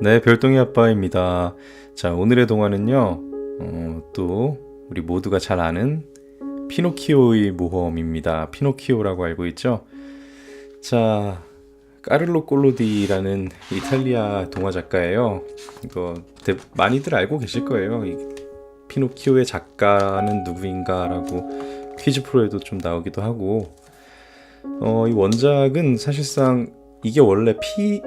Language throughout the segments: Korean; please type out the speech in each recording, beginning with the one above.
네, 별똥이 아빠입니다. 자, 오늘의 동화는요, 어, 또 우리 모두가 잘 아는 피노키오의 모험입니다. 피노키오라고 알고 있죠? 자, 까를로 꼴로디라는 이탈리아 동화 작가예요. 이거 대- 많이들 알고 계실 거예요. 이 피노키오의 작가는 누구인가라고 퀴즈 프로에도 좀 나오기도 하고, 어, 이 원작은 사실상 이게 원래 피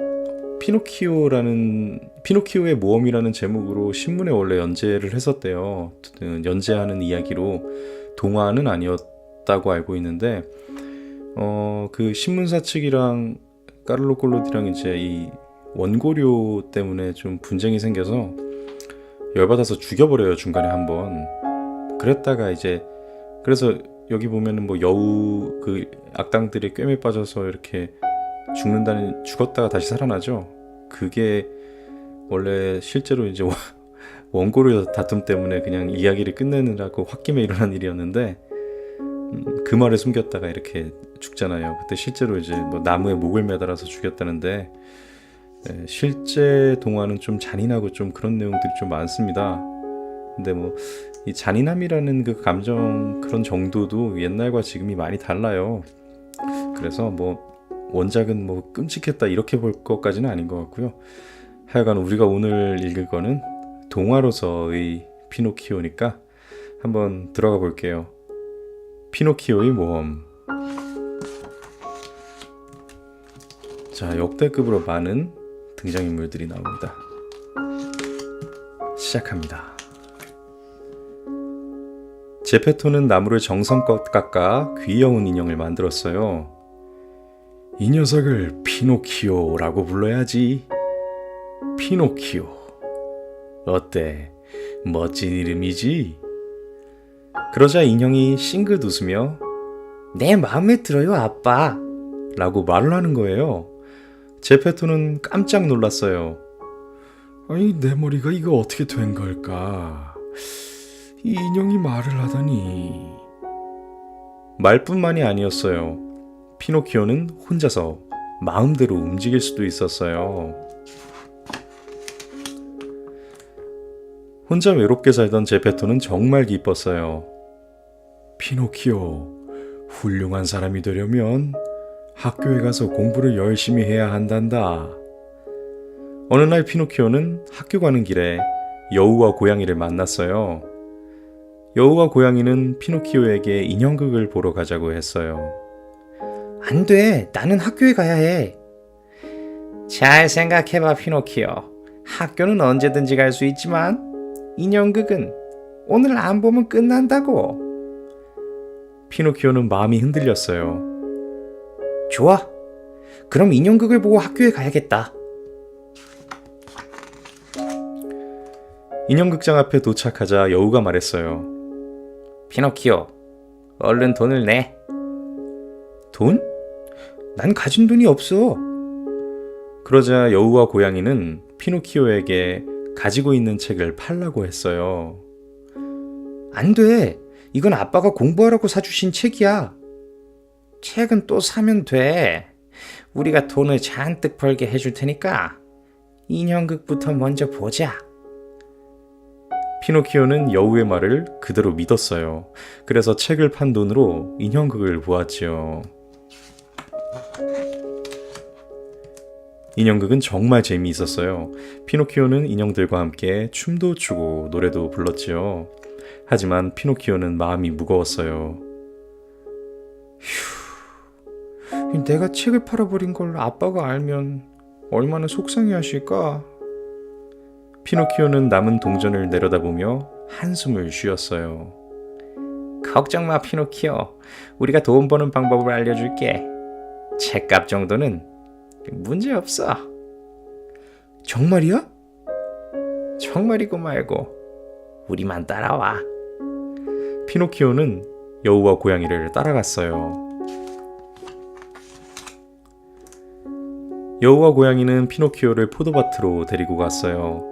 피노키오라는 피노키오의 모험이라는 제목으로 신문에 원래 연재를 했었대요. 그 연재하는 이야기로 동화는 아니었다고 알고 있는데 어 그 신문사 측이랑 까를로 꼴로디랑 이제 이 원고료 때문에 좀 분쟁이 생겨서 열받아서 죽여버려요 중간에 한번 그랬다가 이제 그래서 여기 보면은 뭐 여우 그 악당들이 꿰매 빠져서 이렇게 죽는다는 죽었다가 다시 살아나죠. 그게 원래 실제로 이제 원- 원고료 다툼 때문에 그냥 이야기를 끝내느라고 홧김에 일어난 일이었는데 음, 그 말을 숨겼다가 이렇게 죽잖아요. 그때 실제로 이제 뭐 나무에 목을 매달아서 죽였다는데 예, 실제 동화는 좀 잔인하고 좀 그런 내용들이 좀 많습니다. 근데 뭐 이 잔인함이라는 그 감정 그런 정도도 옛날과 지금이 많이 달라요. 그래서 뭐 원작은 뭐 끔찍했다 이렇게 볼 것까지는 아닌 것 같고요. 하여간 우리가 오늘 읽을 거는 동화로서의 피노키오니까 한번 들어가 볼게요. 피노키오의 모험. 자, 역대급으로 많은 등장인물들이 나옵니다. 시작합니다. 제페토는 나무를 정성껏 깎아 귀여운 인형을 만들었어요. 이 녀석을 피노키오라고 불러야지. 피노키오. 어때? 멋진 이름이지? 그러자 인형이 싱긋 웃으며 내 마음에 들어요, 아빠. 라고 말을 하는 거예요. 제페토는 깜짝 놀랐어요. 아니, 내 머리가 이거 어떻게 된 걸까? 이 인형이 말을 하다니. 말뿐만이 아니었어요. 피노키오는 혼자서 마음대로 움직일 수도 있었어요. 혼자 외롭게 살던 제페토는 정말 기뻤어요. 피노키오, 훌륭한 사람이 되려면 학교에 가서 공부를 열심히 해야 한단다. 어느 날 피노키오는 학교 가는 길에 여우와 고양이를 만났어요. 여우와 고양이는 피노키오에게 인형극을 보러 가자고 했어요. 안 돼. 나는 학교에 가야 해. 잘 생각해봐, 피노키오. 학교는 언제든지 갈 수 있지만 인형극은 오늘 안 보면 끝난다고. 피노키오는 마음이 흔들렸어요. 좋아. 그럼 인형극을 보고 학교에 가야겠다. 인형극장 앞에 도착하자 여우가 말했어요. 피노키오, 얼른 돈을 내. 돈? 난 가진 돈이 없어. 그러자 여우와 고양이는 피노키오에게 가지고 있는 책을 팔라고 했어요. 안 돼. 이건 아빠가 공부하라고 사주신 책이야. 책은 또 사면 돼. 우리가 돈을 잔뜩 벌게 해줄 테니까 인형극부터 먼저 보자. 피노키오는 여우의 말을 그대로 믿었어요. 그래서 책을 판 돈으로 인형극을 보았지요. 인형극은 정말 재미있었어요. 피노키오는 인형들과 함께 춤도 추고 노래도 불렀지요. 하지만 피노키오는 마음이 무거웠어요. 내가 책을 팔아버린 걸 아빠가 알면 얼마나 속상해 하실까? 피노키오는 남은 동전을 내려다보며 한숨을 쉬었어요. 걱정 마, 피노키오. 우리가 돈 버는 방법을 알려줄게. 책값 정도는 문제 없어. 정말이야? 정말이고 말고 우리만 따라와. 피노키오는 여우와 고양이를 따라갔어요. 여우와 고양이는 피노키오를 포도밭으로 데리고 갔어요.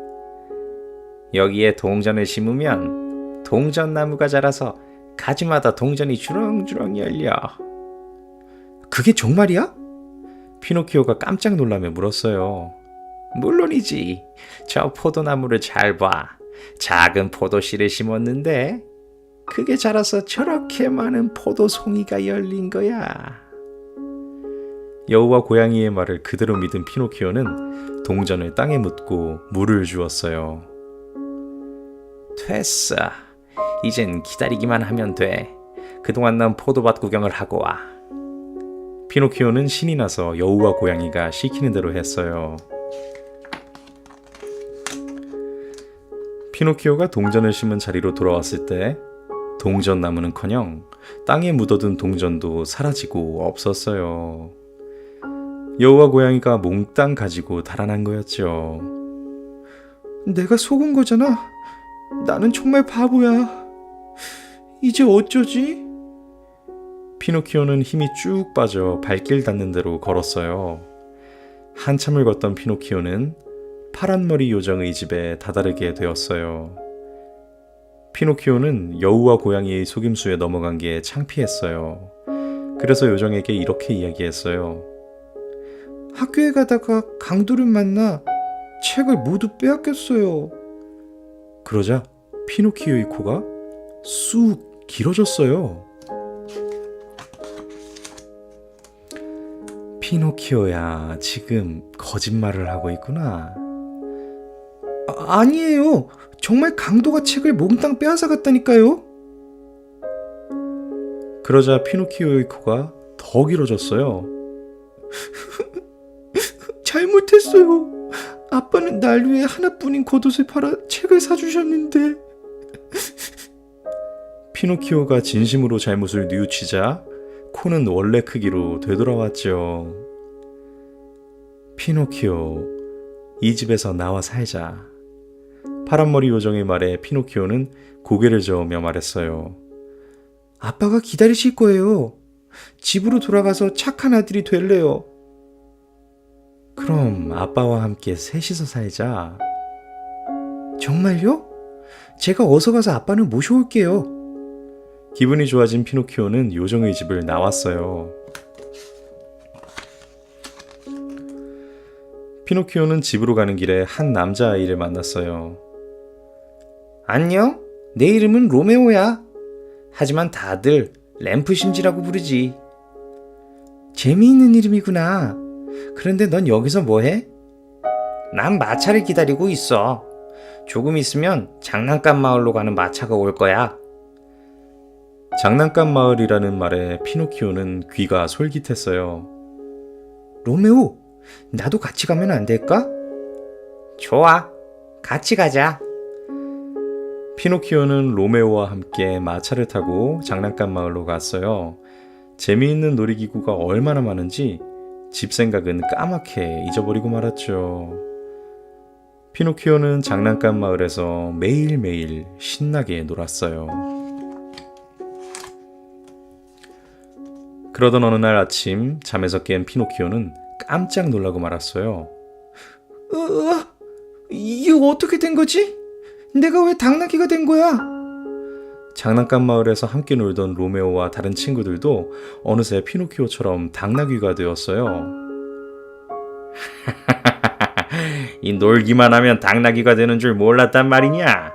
여기에 동전을 심으면 동전 나무가 자라서 가지마다 동전이 주렁주렁 열려. 그게 정말이야? 피노키오가 깜짝 놀라며 물었어요. 물론이지. 저 포도나무를 잘 봐. 작은 포도씨를 심었는데 그게 자라서 저렇게 많은 포도송이가 열린 거야. 여우와 고양이의 말을 그대로 믿은 피노키오는 동전을 땅에 묻고 물을 주었어요. 됐어. 이젠 기다리기만 하면 돼. 그동안 난 포도밭 구경을 하고 와. 피노키오는 신이 나서 여우와 고양이가 시키는 대로 했어요. 피노키오가 동전을 심은 자리로 돌아왔을 때 동전 나무는커녕 땅에 묻어둔 동전도 사라지고 없었어요. 여우와 고양이가 몽땅 가지고 달아난 거였죠. 내가 속은 거잖아. 나는 정말 바보야. 이제 어쩌지? 피노키오는 힘이 쭉 빠져 발길 닿는 대로 걸었어요. 한참을 걷던 피노키오는 파란머리 요정의 집에 다다르게 되었어요. 피노키오는 여우와 고양이의 속임수에 넘어간 게 창피했어요. 그래서 요정에게 이렇게 이야기했어요. 학교에 가다가 강도를 만나 책을 모두 빼앗겼어요. 그러자 피노키오의 코가 쑥 길어졌어요. 피노키오야, 지금 거짓말을 하고 있구나. 아, 아니에요. 정말 강도가 책을 몽땅 빼앗아 갔다니까요. 그러자 피노키오의 코가 더 길어졌어요. 잘못했어요. 아빠는 날 위해 하나뿐인 겉옷을 팔아 책을 사주셨는데 피노키오가 진심으로 잘못을 뉘우치자 코는 원래 크기로 되돌아왔죠. 피노키오, 이 집에서 나와 살자. 파란머리 요정의 말에 피노키오는 고개를 저으며 말했어요. 아빠가 기다리실 거예요. 집으로 돌아가서 착한 아들이 될래요. 그럼 아빠와 함께 셋이서 살자. 정말요? 제가 어서 가서 아빠는 모셔올게요. 기분이 좋아진 피노키오는 요정의 집을 나왔어요. 피노키오는 집으로 가는 길에 한 남자아이를 만났어요. 안녕? 내 이름은 로메오야. 하지만 다들 램프 심지라고 부르지. 재미있는 이름이구나. 그런데 넌 여기서 뭐해? 난 마차를 기다리고 있어. 조금 있으면 장난감 마을로 가는 마차가 올 거야. 장난감 마을이라는 말에 피노키오는 귀가 솔깃했어요. 로메오, 나도 같이 가면 안 될까? 좋아. 같이 가자. 피노키오는 로메오와 함께 마차를 타고 장난감 마을로 갔어요. 재미있는 놀이기구가 얼마나 많은지 집 생각은 까맣게 잊어버리고 말았죠. 피노키오는 장난감 마을에서 매일매일 신나게 놀았어요. 그러던 어느 날 아침 잠에서 깬 피노키오는 깜짝 놀라고 말았어요. 으아, 이게 어떻게 된 거지? 내가 왜 당나귀가 된 거야? 장난감 마을에서 함께 놀던 로메오와 다른 친구들도 어느새 피노키오처럼 당나귀가 되었어요. 이 놀기만 하면 당나귀가 되는 줄 몰랐단 말이냐?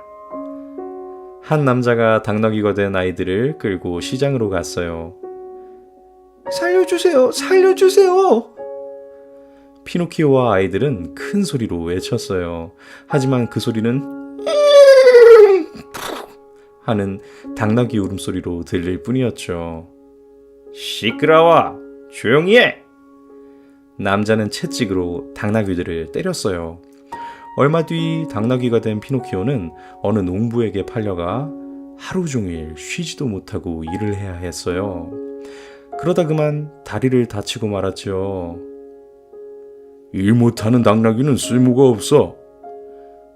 한 남자가 당나귀가 된 아이들을 끌고 시장으로 갔어요. 살려주세요, 살려주세요. 피노키오와 아이들은 큰 소리로 외쳤어요. 하지만 그 소리는 하는 당나귀 울음소리로 들릴 뿐이었죠. 시끄러워. 조용히 해. 남자는 채찍으로 당나귀들을 때렸어요. 얼마 뒤 당나귀가 된 피노키오는 어느 농부에게 팔려가 하루 종일 쉬지도 못하고 일을 해야 했어요. 그러다 그만 다리를 다치고 말았죠. 일 못하는 당나귀는 쓸모가 없어.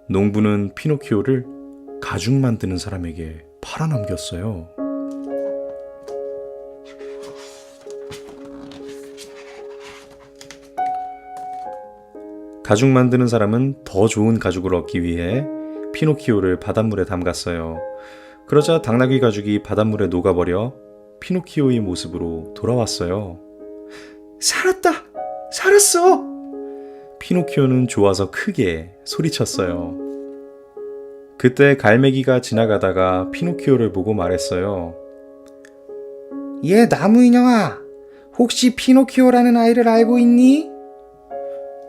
농부는 피노키오를 가죽 만드는 사람에게 팔아넘겼어요. 가죽 만드는 사람은 더 좋은 가죽을 얻기 위해 피노키오를 바닷물에 담갔어요. 그러자 당나귀 가죽이 바닷물에 녹아버려 피노키오의 모습으로 돌아왔어요. 살았다. 살았어. 피노키오는 좋아서 크게 소리쳤어요. 그때 갈매기가 지나가다가 피노키오를 보고 말했어요. 얘 나무 인형아, 혹시 피노키오라는 아이를 알고 있니?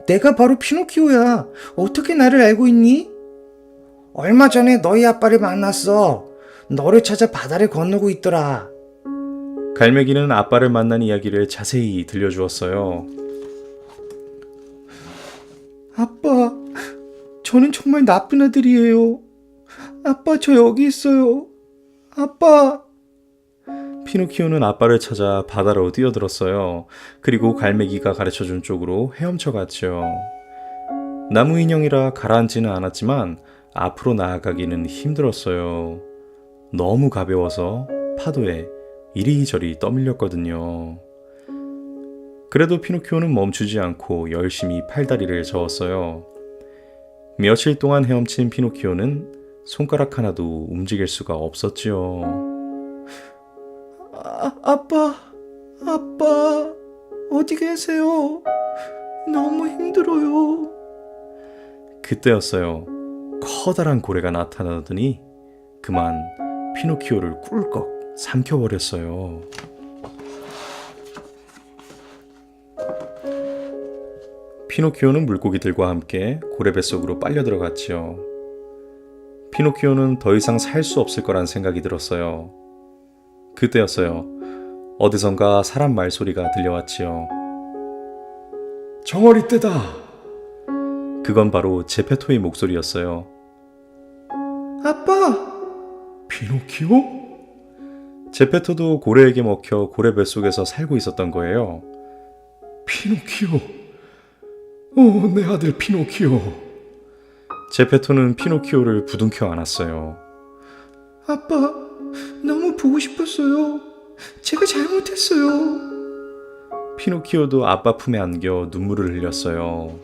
내가 바로 피노키오야. 어떻게 나를 알고 있니? 얼마 전에 너희 아빠를 만났어. 너를 찾아 바다를 건너고 있더라. 갈매기는 아빠를 만난 이야기를 자세히 들려주었어요. 아빠, 저는 정말 나쁜 아들이에요. 아빠, 저 여기 있어요. 아빠. 피노키오는 아빠를 찾아 바다로 뛰어들었어요. 그리고 갈매기가 가르쳐준 쪽으로 헤엄쳐 갔죠. 나무 인형이라 가라앉지는 않았지만 앞으로 나아가기는 힘들었어요. 너무 가벼워서 파도에 이리저리 떠밀렸거든요. 그래도 피노키오는 멈추지 않고 열심히 팔다리를 저었어요. 며칠 동안 헤엄친 피노키오는 손가락 하나도 움직일 수가 없었지요. 아, 아빠, 아빠, 어디 계세요? 너무 힘들어요. 그때였어요. 커다란 고래가 나타나더니 그만 피노키오를 꿀꺽 삼켜버렸어요. 피노키오는 물고기들과 함께 고래 뱃속으로 빨려 들어갔지요. 피노키오는 더 이상 살 수 없을 거란 생각이 들었어요. 그때였어요. 어디선가 사람 말소리가 들려왔지요. 정어리 떼다! 그건 바로 제페토의 목소리였어요. 아빠, 피노키오? 제페토도 고래에게 먹혀 고래 뱃속에서 살고 있었던 거예요. 피노키오. 오, 내 아들 피노키오. 제페토는 피노키오를 부둥켜 안았어요. 아빠, 너무 보고 싶었어요. 제가 잘못했어요. 피노키오도 아빠 품에 안겨 눈물을 흘렸어요.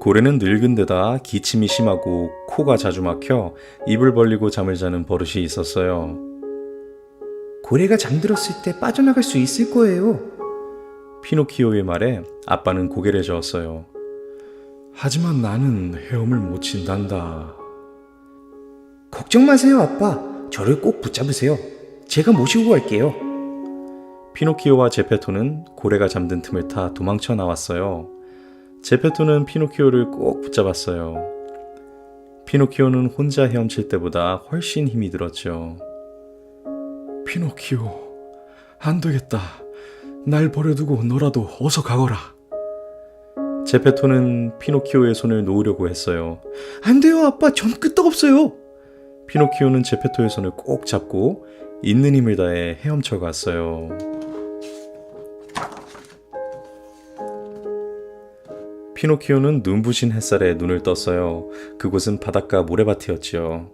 고래는 늙은 데다 기침이 심하고 코가 자주 막혀 입을 벌리고 잠을 자는 버릇이 있었어요. 고래가 잠들었을 때 빠져나갈 수 있을 거예요. 피노키오의 말에 아빠는 고개를 저었어요. 하지만 나는 헤엄을 못 친단다. 걱정 마세요, 아빠. 저를 꼭 붙잡으세요. 제가 모시고 갈게요. 피노키오와 제페토는 고래가 잠든 틈을 타 도망쳐 나왔어요. 제페토는 피노키오를 꼭 붙잡았어요. 피노키오는 혼자 헤엄칠 때보다 훨씬 힘이 들었죠. 피노키오, 안 되겠다. 날 버려두고 너라도 어서 가거라. 제페토는 피노키오의 손을 놓으려고 했어요. 안 돼요, 아빠. 전 끄떡없어요. 피노키오는 제페토의 손을 꼭 잡고 있는 힘을 다해 헤엄쳐 갔어요. 피노키오는 눈부신 햇살에 눈을 떴어요. 그곳은 바닷가 모래밭이었지요.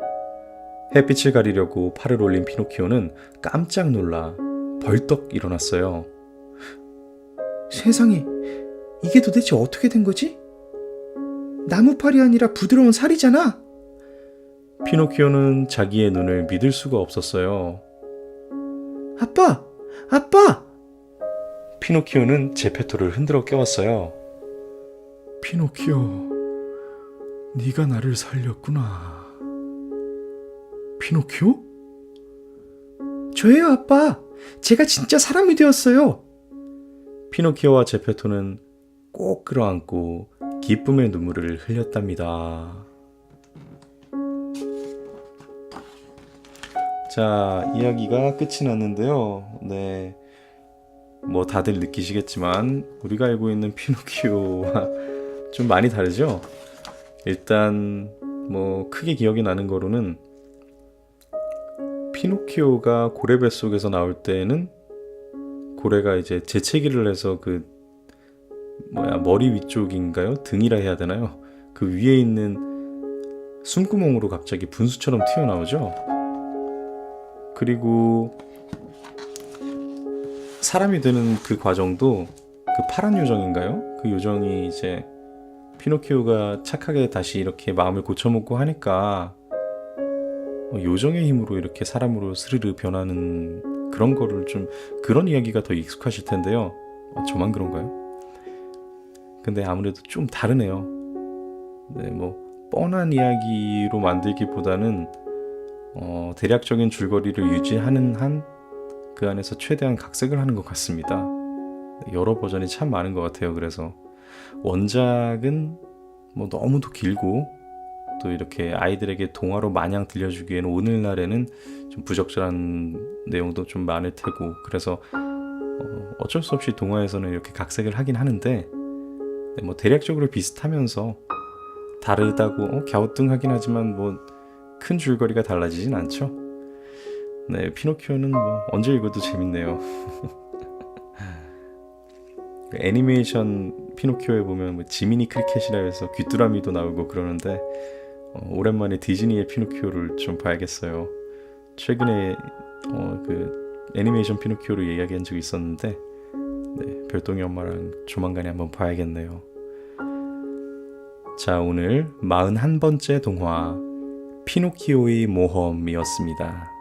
햇빛을 가리려고 팔을 올린 피노키오는 깜짝 놀라 벌떡 일어났어요. 세상에, 이게 도대체 어떻게 된 거지? 나무팔이 아니라 부드러운 살이잖아. 피노키오는 자기의 눈을 믿을 수가 없었어요. 아빠, 아빠. 피노키오는 제페토를 흔들어 깨웠어요. 피노키오, 네가 나를 살렸구나. 피노키오? 저예요, 아빠. 제가 진짜 사람이 되었어요. 피노키오와 제페토는 꼭 끌어안고 기쁨의 눈물을 흘렸답니다. 자, 이야기가 끝이 났는데요. 네. 뭐 다들 느끼시겠지만 우리가 알고 있는 피노키오와 좀 많이 다르죠? 일단 뭐 크게 기억이 나는 거로는 피노키오가 고래 뱃속에서 나올 때는 고래가 이제 재채기를 해서 그 뭐야 머리 위쪽인가요? 등이라 해야 되나요? 그 위에 있는 숨구멍으로 갑자기 분수처럼 튀어나오죠. 그리고 사람이 되는 그 과정도 그 파란 요정인가요? 그 요정이 이제 피노키오가 착하게 다시 이렇게 마음을 고쳐먹고 하니까 어, 요정의 힘으로 이렇게 사람으로 스르르 변하는 그런 거를 좀 그런 이야기가 더 익숙하실 텐데요. 어, 저만 그런가요? 근데 아무래도 좀 다르네요. 네, 뭐 뻔한 이야기로 만들기보다는 어, 대략적인 줄거리를 유지하는 한 그 안에서 최대한 각색을 하는 것 같습니다. 여러 버전이 참 많은 것 같아요. 그래서 원작은 뭐 너무도 길고 또 이렇게 아이들에게 동화로 마냥 들려주기에는 오늘날에는 좀 부적절한 내용도 좀 많을 테고 그래서 어, 어쩔 수 없이 동화에서는 이렇게 각색을 하긴 하는데 네, 뭐 대략적으로 비슷하면서 다르다고 어, 갸우뚱하긴 하지만 뭐 큰 줄거리가 달라지진 않죠. 네, 피노키오는 뭐 언제 읽어도 재밌네요. 그 애니메이션 피노키오에 보면 뭐 지미니 크리켓이라 해서 귀뚜라미도 나오고 그러는데 어, 오랜만에 디즈니의 피노키오를 좀 봐야겠어요. 최근에 어, 그 애니메이션 피노키오를 이야기한 적이 있었는데 네, 별똥이 엄마랑 조만간에 한번 봐야겠네요. 자, 오늘 41번째 동화 피노키오의 모험이었습니다.